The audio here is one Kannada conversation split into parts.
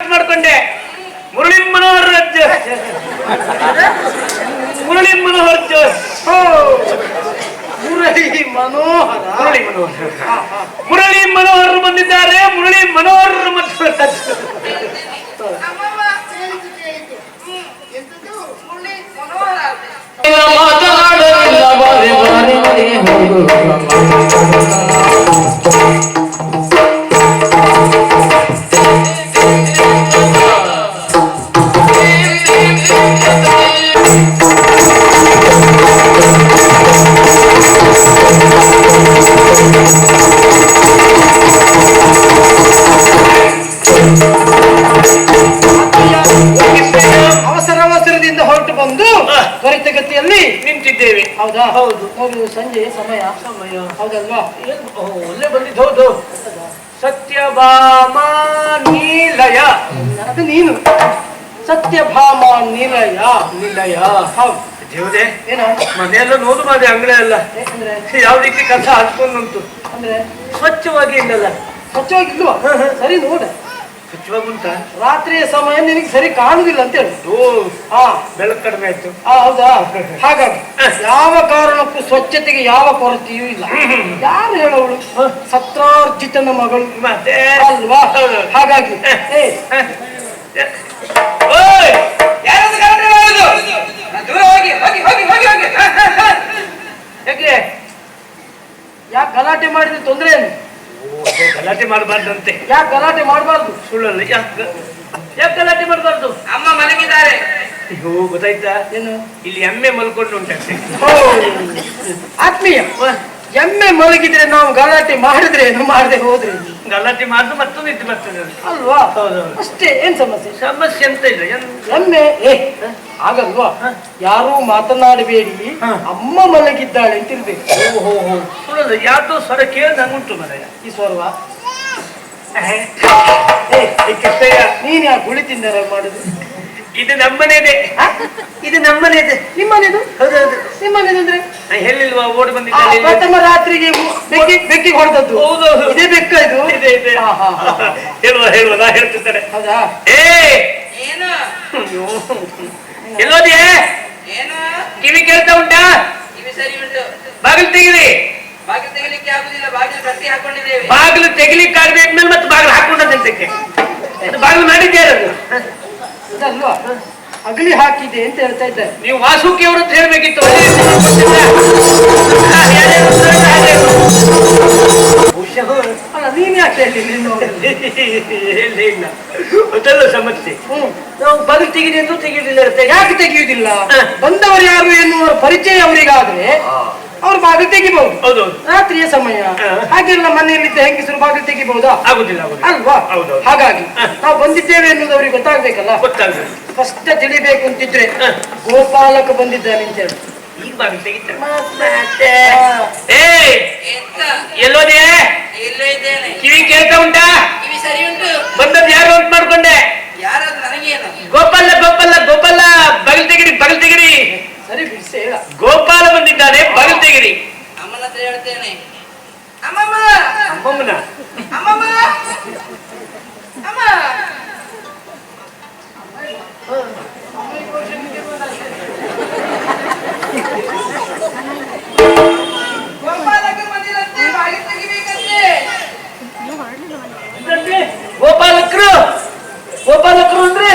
ಮಾಡ್ಕೊಂಡೆ. ಮುರಳಿ ಮನೋಹರ್ ಜೋಶ್ ಮುರಳಿ ಮನೋಹರ್ ಜೋಶ್ ಓ, ಮುರಳಿ ಮನೋಹರ ಮುರಳಿ ಮನೋಹರ್. ಮುರಳಿ ಮನೋಹರ್ ಬಂದಿದ್ದಾರೆ ಮುರಳಿ ಮನೋಹರ್ ಮತ್ತು. ಮಾತನಾಡಲಿಲ್ಲ ಬಾರಿ ಬಾರಿ ಮನೆ ಹೋಗು ತ್ವರಿತಗತಿಯಲ್ಲಿ ಹೌದಾ? ಹೌದು. ಹೌದು ಸಂಜೆ ಸಮಯ. ಸಮಯ. ಹೌದಲ್ವಾ? ಒಳ್ಳೆ ಬಂದಿದ್ದು ಹೌದು. ಸತ್ಯಭಾಮ ನೀಲಯ. ಅದು ನೀನು. ಸತ್ಯಭಾಮ ನಿಲಯ. ನಿಲಯ. ಹೌದು. ದೇವದೇ ಏನ? ಮನೆಯೆಲ್ಲ ನೋಡು ಮಾಡಿ ಅಂಗಡಿ ಅಲ್ಲ ಯಾವ ರೀತಿ ಕಸ ಹಾಕೊಂಡುಂಟು ಅಂದ್ರೆ? ಸ್ವಚ್ಛವಾಗಿ ಇಲ್ಲಲ್ಲ. ಸ್ವಚ್ಛವಾಗಿಲ್ವಾ? ಸರಿ ನೋಡ. ರಾತ್ರಿಯ ಸಮಯ ನಿನಗೆ ಸರಿ ಕಾಣುದಿಲ್ಲ ಅಂತ ಹೇಳಿ. ಓ ಹಾ. ಬೆಳಕು ಕಡಿಮೆ ಆಯ್ತು. ಆ, ಹೌದಾ? ಹಾಗಾಗಿ ಯಾವ ಕಾರಣಕ್ಕೂ ಸ್ವಚ್ಛತೆಗೆ ಯಾವ ಕೊರತೆಯೂ ಇಲ್ಲ. ಯಾರು ಹೇಳೋಳು? ಸತ್ರಾರ್ಜಿತನ ಮಗಳು. ಮತ್ತೆ? ಅಲ್ವಾ. ಹಾಗಾಗಿ ಏ. ಓಯ್ ಯಾರದು ಗಲಾಟೆ ಮಾಡೋದು ದೂರ ಹೋಗಿ ಹೋಗಿ ಹೋಗಿ ಹೋಗಿ ಹೋಗಿ. ಯಾಕೆ? ಯಾಕೆ ಗಲಾಟೆ ಮಾಡಿದ್ರೆ ತೊಂದ್ರೆ ಏನು? ಗಲಾಟೆ ಮಾಡಬಾರ್ದಂತೆ. ಯಾಕೆ ಗಲಾಟೆ ಮಾಡಬಾರ್ದು? ಸುಳ್ಳಲ್ಲ ಯಾಕೆ ಯಾಕೆ ಗಲಾಟೆ ಮಾಡಬಾರ್ದು? ಅಮ್ಮ ಮಲಗಿದ್ದಾರೆ. ಅಯ್ಯೋ ಗೊತ್ತಾಯ್ತಾ? ಏನು? ಇಲ್ಲಿ ಎಮ್ಮೆ ಮಲ್ಕೊಂಡು ಉಂಟಂತೆ. ಆತ್ಮೀಯ ಎಮ್ಮೆ ಮಲಗಿದ್ರೆ ನಾವು ಗಲಾಟೆ ಮಾಡಿದ್ರೆ ಏನು ಮಾಡದೆ ಹೋದ್ರೆ? ಗಲಾಟೆ ಮಾಡಿದ್ರು ಮತ್ತೊಂದು ಇದ್ದು ಬರ್ತದೆ. ಅಲ್ವಾ? ಹೌದೌದು. ಅಷ್ಟೇ ಏನ್ ಸಮಸ್ಯೆ? ಸಮಸ್ಯೆ ಅಂತ ಇಲ್ಲ ಎಮ್ಮೆ ಏ ಆಗಲ್ವಾ? ಯಾರೂ ಮಾತನಾಡಬೇಡಿ. ಅಮ್ಮ ಮಲಗಿದ್ದಾಳೆ ಅಂತ ಇರ್ಬೇಕು ಓಹೋ ಯಾರ್ದೋ ಸ್ವರ ಕೇಳಿ ನಂಗುಂಟು ಮನೆಯ ಈ ಸ್ವರ್ವ? ನೀನ್ ಯಾರು ಗುಳಿ ತಿಂದಾರ ಮಾಡುದು? ಇದು ನಮ್ಮನೇದೆ? ಇದು ನಮ್ಮನೇದೆ. ನಿಮ್ಮನೇದು? ಹೌದೌದು ನಿಮ್ಮನೇದು ಅಂದ್ರೆ? ಹೇಳಿಲ್ವಾ ಓಡಿ ಇಲ್ಲಿ. ಪ್ರಥಮ ರಾತ್ರಿಗೆ ಬೆಕ್ಕಿ ಬೆಕ್ಕಿ ಹೊಡೆದದ್ದು. ಹೌದೌದು. ಇದೇ ಬೆಕ್ಕ ಇದು? ಇದೆ ಇದೆ. ಹೇಳುವ ಹೇಳುವ ನಾ ಹೇಳ್ತಿದ್ದೇನೆ ಹೌದಾ? ಏ. ಎಲ್ಲೋದ್ಯೆ? ಏನು? ಕಿವಿ ಕೇಳ್ತಾ ಉಂಟಾ? ಸರಿ ಉಂಟು. ಬಾಗಿಲು ತೆಗಿರಿ ಬಾಗಿಲು ತೆಗಿಲಿಕ್ಕೆ ಆಗುದಿಲ್ಲ ಬಾಗಿಲು ಕಟ್ಟಿ ಹಾಕೊಂಡಿದ್ದೇವೆ. ಬಾಗಿಲು ತೆಗಿಲಿಕ್ಕೆ ಆಗ್ಬೇಕ್ಮೇಲೆ ಮತ್ತೆ ಬಾಗಿಲು ಹಾಕೊಂಡಂತಕ್ಕೆ ಅದು ಬಾಗಿಲು ಮಾಡಿದ್ಯಾರ ಅದು ಇದಲ್ವಾ? ಅಗಲಿ ಹಾಕಿದೆ ಅಂತ ಹೇಳ್ತಾ ಇದ್ದಾರೆ ನೀವು ವಾಸುಕಿ ಅವರು ಅಂತ ಹೇಳ್ಬೇಕಿತ್ತು. ಬಹುಶಃ ನೀನ್ ಯಾಕೆ ಇಲ್ಲ ಅದೆಲ್ಲ ಸಮಸ್ಯೆ. ನಾವು ತೆಗಿಲಿಲ್ಲ ಯಾಕೆ ತೆಗೆಯುವುದಿಲ್ಲ. ಬಂದವರು ಯಾರು ಎನ್ನುವ ಪರಿಚಯ ಅವರಿಗಾದ್ರೆ ಅವ್ರು ಬಾಗಿಲು ತೆಗಿಬಹುದು. ಹೌದು ರಾತ್ರಿಯ ಸಮಯ. ಹಾಗೆಲ್ಲ ಮನೆಯಲ್ಲಿದ್ದ ಹೆಂಗಸರು ಬಾಗಿಲು ತೆಗಿಬಹುದಾ? ಆಗುದಿಲ್ಲ ಅಲ್ವಾ. ಹಾಗಾಗಿ. ನಾವು ಬಂದಿದ್ದೇವೆ ಎನ್ನುವುದು ಅವ್ರಿಗೆ ಗೊತ್ತಾಗ್ಬೇಕಲ್ಲ ಫಸ್ಟ್ ತಿಳಿಬೇಕು ಅಂತಿದ್ರೆ. ಗೋಪಾಲಕ ಬಂದಿದ್ದಾನೆ ಅಂತ ಹೇಳಿ. ಈಗ ಬಾಗಿಲು ತೆಗಿತಾರೆ ಮತ್ತೆ ಏ ಎಂತ ಎಲ್ಲೋದೆ ಎಲ್ಲೋ ಇದ್ದೇನೆ ಕಿವಿ ಕೇಳ್ತಾ ಉಂಟಾ ಇವಿ ಸರಿ ಉಂಟು ಬಂದದ್ದು ಯಾರು ಅಂತ ಮಾಡ್ಕೊಂಡೆ ಯಾರದು ನನಗೇನು ಗೋಪಾಲ ಗೋಪಾಲ ಗೋಪಾಲ ಬಗಲ್ ತೆಗಿರಿ ಬಗಲ್ ತೆಗಿರಿ ಸರಿ ಬಿಡಿಸಿ ಹೇಳ ಗೋಪಾಲ ಬಂದಿದ್ದಾನೆ ಬಗಲ್ ತೆಗಿರಿ ಅಮ್ಮನ ಹತ್ರ ಹೇಳ್ತೇನೆ ಅಮ್ಮಮ್ಮ ಅಮ್ಮಮ್ಮನ ಅಮ್ಮಮ್ಮ! ಅಮ್ಮ! ಗೋಪಾಲಕರು? ಗೋಪಾಲಕರು ಅಂದ್ರೆ?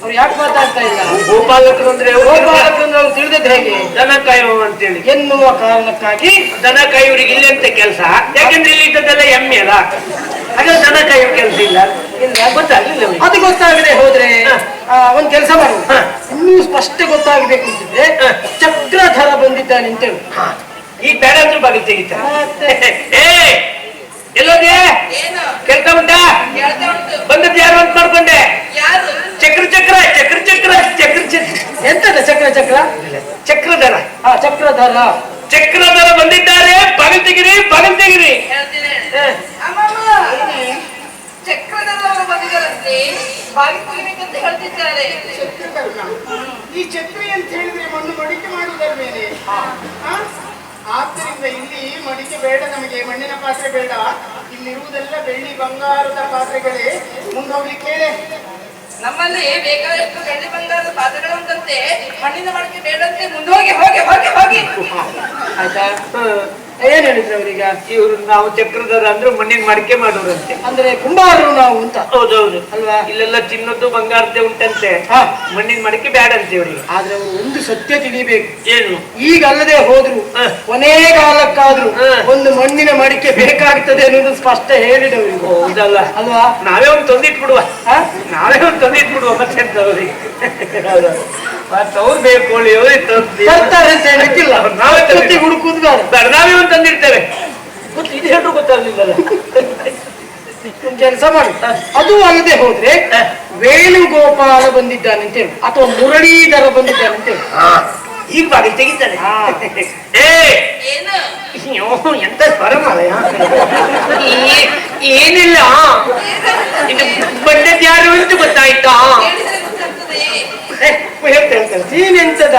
ಅವ್ರು ಯಾಕೆ ಮಾತಾಡ್ತಾ ಇಲ್ಲ? ಗೋಪಾಲಕರು ಅಂದ್ರೆ ಅವ್ರು ತಿಳಿದದ್ದು ಹೇಗೆ? ದನ ಕಾಯುವ ಅಂತೇಳಿ. ಎನ್ನುವ ಕಾರಣಕ್ಕಾಗಿ ದನ ಕಾಯುವರಿಗೆ ಇಲ್ಲಿ ಅಂತ ಕೆಲಸ? ಯಾಕೆಂದ್ರೆ ಇಲ್ಲಿ ಇದ್ದದ್ದೆಲ್ಲ ಎಮ್ಮೆ ಅಲ್ಲ. ಹಾಗೆ ದನ ಕಾಯುವ ಕೆಲಸ ಇಲ್ಲ. ಇಲ್ಲ ಗೊತ್ತಾಗಲಿಲ್ಲ. ಅದು ಗೊತ್ತಾಗದೆ ಹೋದ್ರೆ ಒಂದ್ ಕೆಲಸ ಮಾಡು. ಹ. ಇನ್ನೂ ಸ್ಪಷ್ಟ ಗೊತ್ತಾಗಬೇಕು ಅಂತಿದ್ರೆ. ಚಕ್ರಧರ ಬಂದಿದ್ದಾನೆ ಅಂತ ಈ ಹಾ. ಈಗ ಬೇಡ ಅಂದ್ರೆ ಬಾಗಿಲು ತೆಗಿತಾರೆ ಎಲ್ಲೋದೆ ಏನು? ಕೇಳ್ತಾ ಉಂಟಾ? ಬಂದದ್ದು ಯಾರು ಅಂತ ಮಾಡ್ಕೊಂಡೆ ಯಾರು? ಚಕ್ರ ಚಕ್ರ ಚಕ್ರ ಚಕ್ರ ಚಕ್ರ ಚಕ್ರ. ಎಂತದ ಚಕ್ರ ಚಕ್ರ? ಚಕ್ರಧರ. ಆ ಚಕ್ರಧರ. ಚಕ್ರಧರ ಬಂದಿದ್ದಾರೆ. ಪಗಲ್ ತೆಗಿರಿ ಪಗಲ್ ತೆಗಿರಿ. ಹ. ಚಕ್ರದಲ್ಲವರು ಬಂದಿದ್ದಾರಂತೆ. ತೆಗಿಬೇಕಂತ ಹೇಳ್ತಿದ್ದಾರೆ. ಈ ಛತ್ರಿ ಅಂತ ಹೇಳಿದ್ರೆ ಮಣ್ಣು ಮಡಿಕೆ ಮಾಡುವುದರ ಮೇಲೆ? ಆದ್ದರಿಂದ ಇಲ್ಲಿ ಮಡಿಕೆ ಬೇಡ, ನಮಗೆ ಮಣ್ಣಿನ ಪಾತ್ರೆ ಬೇಡ. ಇಲ್ಲಿರುವುದೆಲ್ಲ ಬೆಳ್ಳಿ ಬಂಗಾರದ ಪಾತ್ರೆಗಳೇ. ಮುಂದೋಗ್ಲಿಕ್ಕೆ ನಮ್ಮಲ್ಲಿ ಬೇಕಾದಷ್ಟು ಬೆಳ್ಳಿ ಬಂಗಾರದ ಪಾತ್ರೆಗಳು ಉಂಟಂತೆ ಮಣ್ಣಿನ ಮಡಿಕೆ ಬೇಡಂತೆ. ಮುಂದೋಗಿ ಹೋಗಿ ಹೋಗಿ ಹೋಗಿ. ಆಯ್ತಾ? ಏನ್ ಹೇಳಿದ್ರು ಅವ್ರೀಗ? ಇವ್ರು ನಾವು ಚಕ್ರಧರ ಅಂದ್ರೆ ಮಣ್ಣಿನ ಮಡಿಕೆ ಮಾಡೋರಂತೆ ಅಂದ್ರೆ ಕುಂಬಾರರು ನಾವು ಅಂತ. ಹೌದೌದು. ಅಲ್ವಾ? ಇಲ್ಲೆಲ್ಲ ತಿನ್ನೋದು ಬಂಗಾರದ್ದೇ ಉಂಟಂತೆ. ಮಣ್ಣಿನ ಮಡಿಕೆ ಬೇಡ ಅಂತೆ ಇವ್ರಿಗೆ. ಆದ್ರೆ ಅವ್ರು ಒಂದು ಸತ್ಯ ತಿಳಿಬೇಕು. ಏನು? ಈಗ ಅಲ್ಲದೆ ಹೋದ್ರು. ಕೊನೆಯ ಕೊನೆ ಕಾಲಕ್ಕಾದ್ರೂ. ಒಂದು ಮಣ್ಣಿನ ಮಡಿಕೆ ಬೇಕಾಗ್ತದೆ ಅನ್ನೋದು ಸ್ಪಷ್ಟ ಹೇಳಿದವರು ಹೌದಲ್ಲ ಅಲ್ವಾ? ನಾವೇ ಒಂದು ತಂದಿಟ್ಬಿಡುವ? ನಾವೇ ಒಂದು ತಂದಿಟ್ಬಿಡುವ ಮತ್ತೆ ಅಂತ ಅವ್ರಿಗೆ ಅವ್ರು ತರ್ತಾರೆ. ಅಂತ ಹೇಳಿಕ್ಕಿಲ್ಲ ನಾವೇ ಹುಡುಕುದು ಒಂದು ತಂದಿರ್ತೇವೆ ಇದು ಕೆಲಸ ಮಾಡಿ. ಅದು ಅಲ್ಲದೆ ಹೋದ್ರೆ ವೇಣುಗೋಪಾಲ ಬಂದಿದ್ದಾನೆ ಅಂತ ಹೇಳಿ. ಅಥವಾ ಮುರಳೀಧರ ಬಂದಿದ್ದಾನೆ ಅಂತ ಹೇಳಿ. ಈಗ ಬಾಗಿಲು ತೆಗಿತಾನೆ ಹಾ. ಏ ಏನು ಅಯ್ಯೋ, ಎಂತ ಸ್ವರ ಮಾರಾಯ. ಏ- ಏನಿಲ್ಲ ಇದು ಬಂದದ್ದು ಯಾರು ಅಂತ ಗೊತ್ತಾಯ್ತಾ ಹೇಳಿದ್ರೆ ಗೊತ್ತಾಗ್ತದೆ ಏ, ಹೇಳ್ತೆ ಹೇಳ್ತೇನೆ ನೀನೆಂತದ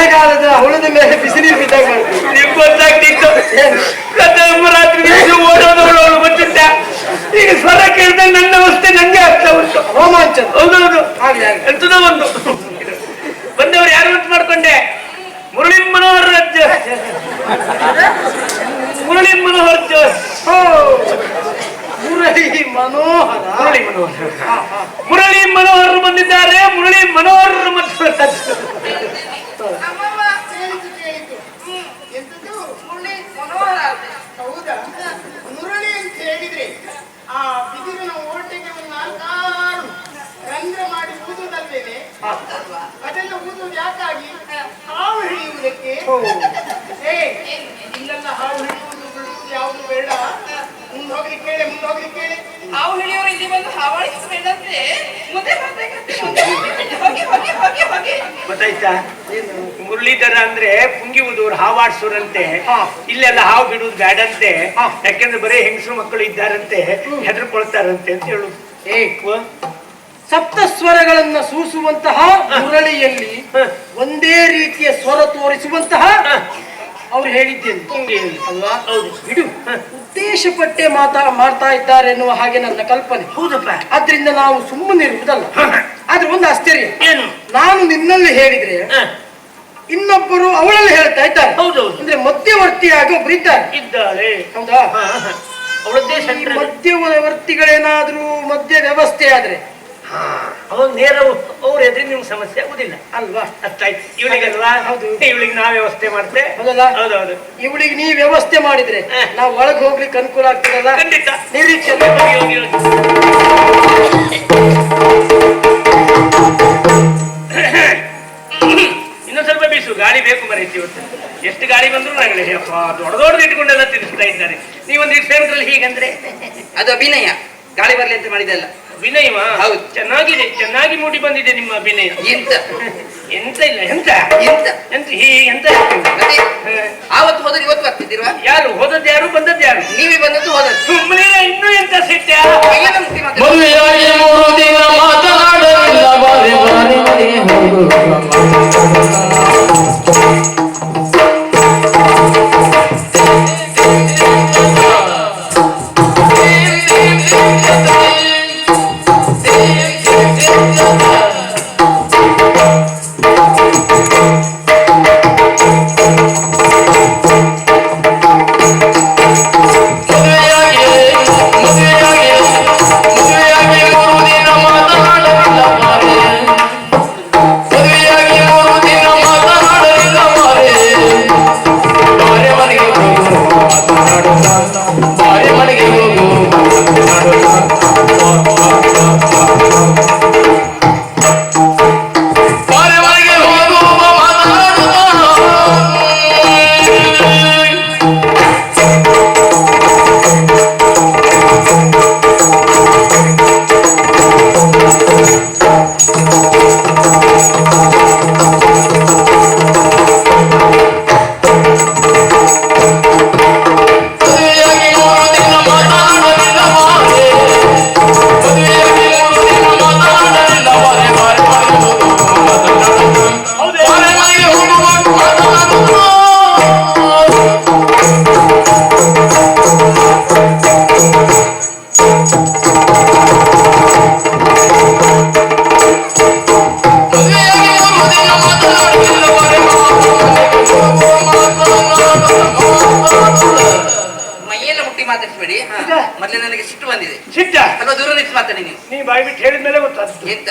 ಮಳೆಗಾಲದ ಹುಳದ ಮೇಲೆ ಬಿಸಿನೀರು ಬಿದ್ದಾಗ ನಿಮ್ಗೆ ಗೊತ್ತಾಗ್ತಿತ್ತು ರಾತ್ರಿ ನಿಮ್ಗೆ ಓಡೋದು ಓಡೋದು ಗೊತ್ತಿತ್ತ? ಈಗ ಸ್ವರ ಕೇಳಿದಾಗ ನನ್ನ ಅವಸ್ಥೆ ನಂಗೆ ಆಗ್ತಾ ಉಂಟು. ರೋಮಾಂಚ ಹೌದೌದು. ಎಂತದೋ ಒಂದು. ಬಂದವರು ಯಾರು ಅಂತ ಮಾಡ್ಕೊಂಡೆ? ಮುರಳಿ ಮನೋಹರ್ ರಾಜ್ಯ ಮುರಳಿ ಮನೋಹರ್ ಓ, ಮುರಳಿ ಮನೋಹರ. ಮುರಳಿ ಮನೋಹರ್ ಹಾ, ಹಾ. ಮುರಳಿ ಮನೋಹರ್ ಬಂದಿದ್ದಾರೆ ಮುರಳಿ ಮನೋಹರ್ ಮತ್ತು ನಮ್ಮವ್ವ ಕೇಳಿತು ಕೇಳಿತು ಹ್ಮ್ ಎಂತದ್ದು ಮುಳ್ಳಿ ಮನೋಹರ ಆದ್ರೆ ಹೌದಾ ಮುರಳಿ ಅಂತ ಹೇಳಿದ್ರೆ ಆ ಬಿದಿರಿನ ಓಟೆಗೆ ಒಂದು ನಾಲ್ಕಾರು ರಂಧ್ರ ಮಾಡಿ ಊದುವುದಲ್ವೇನೆ ಅದೆಲ್ಲ ಊದುವುದು ಯಾಕಾಗಿ? ಹಾವು ಹಿಡಿಯುವುದಕ್ಕೆ? ಏ ಇಲ್ಲೆಲ್ಲ ಹಾವು ಹಿಡಿಯುವುದು ಬಿಡುವುದು ಯಾವುದು ಬೇಡ. ಮುಂದೆ ಹೋಗ್ಲಿ ಕೇಳಿ ಮುಂದೆ ಹೋಗ್ಲಿ ಕೇಳಿ. ಹಾವು ಹಿಡಿಯೋರು ಇಲ್ಲಿ ಬಂದು ಹಾವಾಡಿಸಿ ಬೇಡಂತೆ ಮುಂದೆ ಬರ್ಬೇಕಂತೆ ಹೋಗಿ ಹೋಗಿ ಹೋಗಿ ಹೋಗಿ. ಗೊತ್ತಾಯ್ತಾ? ಮುರಳೀಧರ ಅಂದ್ರೆ ಪುಂಗಿ ಊದೋರು ಹಾವಾಡ್ಸೋರಂತೆ. ಇಲ್ಲೆಲ್ಲ ಹಾವು ಬಿಡುವುದು ಬ್ಯಾಡಂತೆ. ಹಾ. ಯಾಕೆಂದ್ರೆ ಬರೀ ಹೆಂಗಸರು ಮಕ್ಕಳು ಇದ್ದಾರಂತೆ ಹೆದರ್ಕೊಳ್ತಾರಂತೆ ಅಂತ ಹೇಳುದು. ಏ ಸಪ್ತ ಸ್ವರಗಳನ್ನ ಸೂಸುವಂತಹ ಮುರಳಿಯಲ್ಲಿ ಒಂದೇ ರೀತಿಯ ಸ್ವರ ತೋರಿಸುವಂತಹ. ಅವ್ರು ಹೇಳಿದ್ದೇನೆ. ಅಲ್ವಾ? ಬಿಡು. ಉದ್ದೇಶ ಪಟ್ಟೆ ಮಾತಾ ಮಾಡ್ತಾ ಇದ್ದಾರೆ ಎನ್ನುವ ಹಾಗೆ ನನ್ನ ಕಲ್ಪನೆ. ಹೌದಪ್ಪ. ಆದ್ರಿಂದ ನಾವು ಸುಮ್ಮನೆ ಇರುವುದಲ್ಲ. ಆದ್ರೆ ಒಂದು ಆಶ್ಚರ್ಯ. ಏನು? ನಾನು ನಿನ್ನಲ್ಲಿ ಹೇಳಿದ್ರೆ ಇನ್ನೊಬ್ಬರು ಅವಳಲ್ಲಿ ಹೇಳ್ತಾ ಇದ್ದಾರೆ. ಅಂದ್ರೆ ಮಧ್ಯವರ್ತಿಯಾಗಿ ಒಬ್ರು ಇದ್ದಾರೆ. ಇದ್ದಾರೆ. ಹೌದಾ? ಮಧ್ಯವರ್ತಿಗಳೇನಾದ್ರೂ ಮಧ್ಯ ವ್ಯವಸ್ಥೆ ಆದ್ರೆ ಅವಾಗ ನೇರ ಅವ್ರ ಎದುರು ನಿಮ್ಗೆ ಸಮಸ್ಯೆ ಆಗುದಿಲ್ಲ. ಅಲ್ವಾ? ಅಷ್ಟಾಯ್ತು. ಇವಳಿಗೆಲ್ಲ ಹೌದು. ಇವಳಿಗೆ ನಾವ್ ವ್ಯವಸ್ಥೆ ಮಾಡ್ತೆ? ಹೌದೌದು. ಇವಳಿಗೆ ನೀ ವ್ಯವಸ್ಥೆ ಮಾಡಿದ್ರೆ ನಾವ್ ಒಳಗೆ ಹೋಗ್ಲಿಕ್ಕೆ ಅನುಕೂಲ ಆಗ್ತದಲ್ಲ? ಖಂಡಿತ. ನಿರೀಕ್ಷೆ. ಇನ್ನೊಂದ್ ಸ್ವಲ್ಪ ಬೀಸು. ಗಾಳಿ ಬೇಕು ಮರೀತಿ ಇವತ್ತು. ಎಷ್ಟು ಗಾಳಿ ಬಂದ್ರು ನಾಗಲೇ ಅಪ್ಪ ದೊಡ್ಡ ದೊಡ್ಡದು ಇಟ್ಕೊಂಡೆಲ್ಲ ತಿನ್ನಿಸ್ತಾ ಇದ್ದಾರೆ. ನೀವೊಂದು ಸೇರಿದ್ರಲ್ಲಿ ಹೀಗಂದ್ರೆ? ಅದು ಅಭಿನಯ. ಗಾಳಿ ಬರ್ಲಿ ಅಂತ ಮಾಡಿದಲ್ಲ ವಿನಯವಾ ಹೌದು. ಚೆನ್ನಾಗಿದೆ ಚೆನ್ನಾಗಿ ಮೂಡಿ ಬಂದಿದೆ ನಿಮ್ಮ ಅಭಿನಯ. ಎಂತ? ಎಂತ ಇಲ್ಲ ಎಂತ? ಎಂತ? ಎಂತ? ಹೀ ಎಂತ? ಆವತ್ತು ಹೋದ್ರೆ ಇವತ್ತು ಬರ್ತಿದ್ದೀರಾ? ಯಾರು? ಹೋದದ್ದು ಯಾರು? ಬಂದದ್ದು ಯಾರು? ನೀವೇ ಬಂದದ್ದು ಹೋದದ್ದು. ಸುಮ್ಮನೆ ಇನ್ನೂ ಎಂತ ಸಿಟ್ಟ ಮದುವೆಯಾಗಿ ಮೂರು ದಿನ ಹಾ. ಮೊದಲೇ ನನಗೆ ಸಿಟ್ಟು ಬಂದಿದೆ. ಸಿಟ್ಟ? ಅಲ್ವಾ ದೂರ ನಿಂತು ಮಾತಾಡಿ ನೀವು. ನೀ ಬಾಯಿ ಬಿಟ್ಟು ಹೇಳಿದ ಮೇಲೆ ಗೊತ್ತಾಗ್ತದೆ ಎಂತ?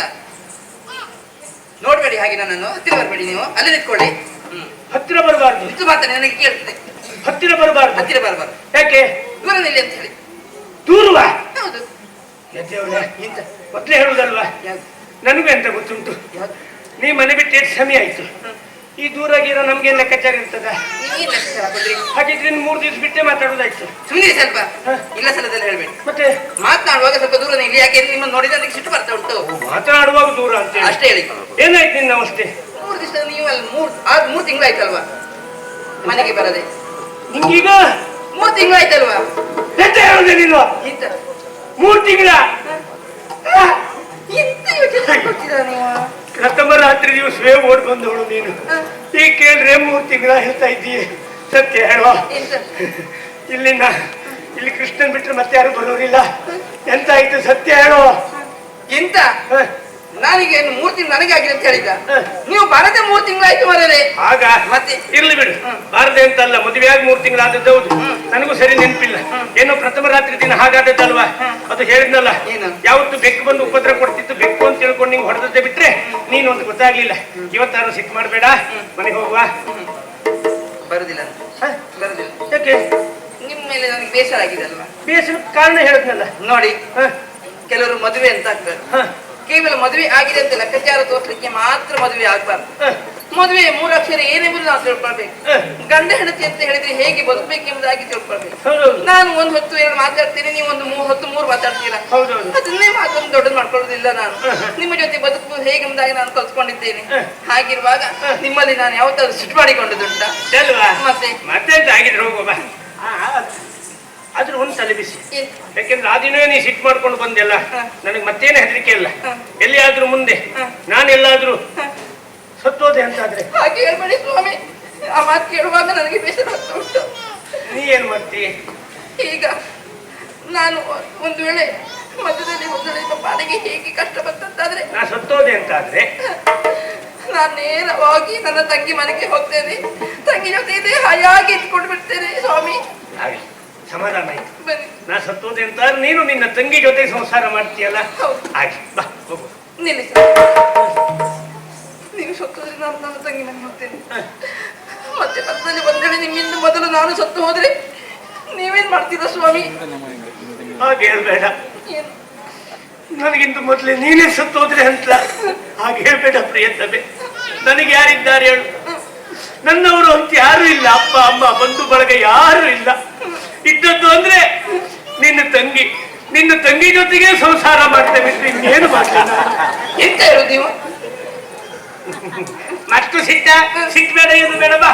ನೋಡ್ಬೇಡಿ ಹಾಗೆ ನನ್ನನ್ನು. ಹತ್ತಿರ ಬರಬೇಡಿ ನೀವು. ಅಲ್ಲೇ ನಿಂತ್ಕೊಳ್ಳಿ. ಹತ್ತಿರ ಬರಬಾರ್ದು. ನಿಂತು ಮಾತಾಡಿ ನನಗೆ ಕೇಳ್ತದೆ. ಹತ್ತಿರ ಬರಬಾರ್ದು. ಹತ್ತಿರ ಬರಬಾರ್ದು. ಯಾಕೆ? ದೂರ ನಿಲ್ಲಿ ಅಂತ ಹೇಳಿ. ದೂರವಾ? ಹೌದು. ಎಂತ? ಮೊದ್ಲೇ ಹೇಳುದಲ್ವಾ? ನನಗೂ ಎಂತ ಗೊತ್ತುಂಟು? ನೀ ಮನೆ ಬಿಟ್ಟು ಎಷ್ಟು ಸಮಯ ಆಯ್ತು. ಈ ದೂರಾಗಿರೋ ನಮ್ಗೆ ಲೆಕ್ಕಾಚಾರ ಇರ್ತದೆ. ಹಾಗಿದ್ರೆ ಮೂರ್ ದಿವಸ ಬಿಟ್ಟೆ ಮಾತಾಡೋದಾಯ್ತು. ಸುಮ್ಮನೆ ಸ್ವಲ್ಪ. ಇಲ್ಲ ಸಲದಲ್ಲಿ ಹೇಳ್ಬೇಡಿ. ಮತ್ತೆ? ಮಾತನಾಡುವಾಗ ಸ್ವಲ್ಪ ದೂರ ನಿಲ್ಲಿ ಯಾಕೆ ನಿಮ್ಮ ನೋಡಿದ್ರೆ ಅದಕ್ಕೆ ಸಿಟ್ಟು ಬರ್ತಾ ಉಂಟು. ಮಾತನಾಡುವಾಗ ದೂರ ಅಂತ ಅಷ್ಟೇ ಹೇಳಿ. ಏನಾಯ್ತು ನಿನ್ನ ಅಷ್ಟೇ ಮೂರು ದಿವಸ ನೀವು ಅಲ್ಲಿ ಮೂರ್ ಆದ್ ಮೂರು ತಿಂಗಳಾಯ್ತಲ್ವಾ? ಮನೆಗೆ ಬರದೆ. ನಿಮ್ಗೀಗ ಮೂರು ತಿಂಗಳಾಯ್ತಲ್ವಾ? ಎಂತ ಹೇಳುದೆ ನೀನು. ಮೂರು ತಿಂಗಳ? ದಿವಸವೇ ಓಡ್ ಬಂದವಳು ನೀನು ಈಗ ಕೇಳ್ರೆ ಮೂರು ತಿಂಗಳ ಹೇಳ್ತಾ ಇದ್ದೀಯ. ಸತ್ಯ ಹೇಳುವ? ಇಲ್ಲಿನ ಇಲ್ಲಿ ಕೃಷ್ಣನ್ ಬಿಟ್ರೆ ಮತ್ತೆ ಯಾರು ಬರೋರಿಲ್ಲ. ಎಂತ ಆಯ್ತು? ಸತ್ಯ ಹೇಳುವ ಎಂತ? ನನಗೆ ಮೂರ್ ತಿಂಗಳು ನನಗೆ ಆಗಿದೆ ಅಂತ ಹೇಳಿದ ಹ. ನೀವು ಬರದೆ ಮೂರ್ ತಿಂಗಳಾಯ್ತು ಮರೇ ಆಗ ಮತ್ತೆ? ಇರ್ಲಿ ಬಿಡು. ಬಾರದೆ ಅಂತಲ್ಲ ಮದುವೆಯಾಗಿ ಮೂರ್ ತಿಂಗಳಾದದ್ದು ಹೌದು. ನನಗೂ ಸರಿ ನೆನಪಿಲ್ಲ. ಏನೋ ಪ್ರಥಮ ರಾತ್ರಿ ದಿನ ಹಾಗಾದದ್ದಲ್ವಾ? ಅದು ಹೇಳಿದ್ನಲ್ಲ. ಏನು? ಯಾವತ್ತು ಬೆಕ್ಕು ಬಂದು ಉಪದ್ರ ಕೊಡ್ತಿತ್ತು ನೀನೊಂದು ಗೊತ್ತಾಗ್ಲಿಲ್ಲ. ಇವತ್ತಾರು ಸಿಕ್ ಮಾಡಬೇಡ. ಮನೆಗೆ ಹೋಗುವ. ಬರುದಿಲ್ಲ ಅಂತ. ಬರುದಿಲ್ಲ. ಯಾಕೆ? ನಿಮ್ಮ ಮೇಲೆ ನನಗೆ ಬೇಸರ ಆಗಿದೆ ಅಲ್ವಾ? ಬೇಸರ ಕಾರಣ ಹೇಳಿದ್ನಲ್ಲ. ನೋಡಿ ಹ, ಕೆಲವರು ಮದುವೆ ಅಂತ ಆಗ್ತಾರೆ. ಹ, ಕೇವಲ ಮದುವೆ ಆಗಿದೆ ಅಂತ ಲೆಕ್ಕಾಚಾರ ತೋರ್ಸ್ಲಿಕ್ಕೆ ಮಾತ್ರ ಮದುವೆ ಆಗ್ಬಾರ್ದು. ಮದುವೆ ಮೂರು ಅಕ್ಷರ ಏನೆಂಬುದು ನಾವು ತಿಳ್ಕೊಳ್ಬೇಕು. ಗಂಧ ಗಂಡ ಹೆಂಡತಿ ಅಂತ ಹೇಳಿದ್ರೆ ಹೇಗೆ ಬದುಕಬೇಕೆಂಬುದಾಗಿ ತಿಳ್ಕೊಳ್ಬೇಕು. ನಾನು ಒಂದು ಹೊತ್ತು ಎರಡು ಮಾತಾಡ್ತೀನಿ ನೀವು ಒಂದು ಮೂರು ಹೊತ್ತು ಮೂರು ಮಾತಾಡ್ತೀರಾ? ಅದನ್ನೇ ಮಾತನ್ನು ದೊಡ್ಡದು ಮಾಡ್ಕೊಳ್ಳೋದಿಲ್ಲ ನಾನು. ನಿಮ್ಮ ಜೊತೆ ಬದುಕು ಹೇಗೆಂಬುದಾಗಿ ನಾನು ಕಲ್ತ್ಕೊಂಡಿದ್ದೇನೆ. ಹಾಗಿರುವಾಗ ನಿಮ್ಮಲ್ಲಿ ನಾನು ಯಾವತ್ತಾದ್ರೂ ಸಿಟ್ಟು ಮಾಡಿಕೊಂಡದುಂಟ? ಅಲ್ವಾ ಮತ್ತೆ? ಮತ್ತೆ ಒಂದ್ ಆಗಿದ್ರೆ ಹೋಗುವ ಬಾ. ಆ, ಆ, ಅದ್ರ ಒಂದು ತಲೆ ಬಿಸಿ ಯಾಕೆಂದ್ರೆ ಆ ದಿನವೇ ನೀ ಸಿಟ್ಟು ಮಾಡ್ಕೊಂಡು ಬಂದೆಲ್ಲ. ನನಗೆ ಮತ್ತೇನು ಹೆದರಿಕೆ ಇಲ್ಲ ಹ. ಎಲ್ಲಿಯಾದ್ರೂ ಮುಂದೆ ಹ. ನಾನೆಲ್ಲಾದ್ರೂ ಸತ್ತೋದೆ ಹೇಳ್ಬೇಡಿ ಸ್ವಾಮಿ? ಆ ಮಾತು ಕೇಳುವಾಗ ನನಗೆ ಬೇಸರ ಆಗ್ತಾ ಉಂಟು. ನೀ ಏನ್ ಮಾಡ್ತಿ? ಈಗ ನಾನು ಒಂದು ವೇಳೆ ಮಧ್ಯದಲ್ಲಿ ಒಂದು ವೇಳೆ ನಿಮ್ಮ ಪಾಲಿಗೆ ಹೇಗೆ ಕಷ್ಟ ಬಂತಂತಾದ್ರೆ? ನಾ ಸತ್ತೋದೆ ಅಂತಾದ್ರೆ? ನಾನು ನೇರವಾಗಿ ನನ್ನ ತಂಗಿ ಮನೆಗೆ ಹೋಗ್ತೇನೆ. ತಂಗಿ ಜೊತೆ ಇದೆ ಹಾಯಾಗಿ ಇಟ್ಕೊಂಡು ಬಿಡ್ತೇನೆ ಸ್ವಾಮಿ. ಆಗ್ಲಿ ಸಮಾಧಾನ ಆಯ್ತು. ಬನ್ನಿ. ನಾ ಸತ್ತೋದೆ ಅಂತಾದ್ರೆ ನೀನು ನಿನ್ನ ತಂಗಿ ಜೊತೆ ಸಂಸಾರ ಮಾಡ್ತೀಯಲ್ಲ? ಹೌದು. ಆಯ್ತು ಬಾ ಹೋಗು. ನಿಲ್ಲಿಸಿ. ಸತ್ತೋದ್ರೆ ನಾನು ನನ್ನ ತಂಗಿ ಮನೆಗೆ ಹೋಗ್ತೇನೆ. ಮತ್ತೆ ಪಕ್ಕದಲ್ಲಿ ಬಂದೇಳಿ ನಿಮ್ಮಿಂದ ಮೊದಲು ನಾನು ಸತ್ತು ಹೋದ್ರೆ ನೀವೇನ್ ಮಾಡ್ತೀರಾ ಸ್ವಾಮಿ? ಹಾಗೆ ಹೇಳ್ಬೇಡ. ನನಗಿಂತ ಮೊದಲೇ ನೀನೇ ಸತ್ತೋದ್ರೆ ಅಂತ ಹಾಗೆ ಹೇಳ್ಬೇಡ ಪ್ರಿಯತಮೆ ನನಗೆ ಯಾರಿದ್ದಾರೆ ಹೇಳು? ನನ್ನವರು ಅಂತ ಯಾರು ಇಲ್ಲ. ಅಪ್ಪ ಅಮ್ಮ ಬಂಧು ಬಳಗ ಯಾರು ಇಲ್ಲ. ಇದ್ದದ್ದು ಅಂದ್ರೆ ನಿನ್ನ ತಂಗಿ. ನಿನ್ನ ತಂಗಿ ಜೊತೆಗೆ ಸಂಸಾರ ಮಾಡ್ತೇವೆ. ಇನ್ನೇನು ಮಾಡ್ತೇನೆ? ಎಂತ ಹೇಳುದು ನೀವು ಮತ್ತು ಸಿದ್ಧ ಸಿಗ್ಬೇಡ ಇದು ಬೇಡವಾ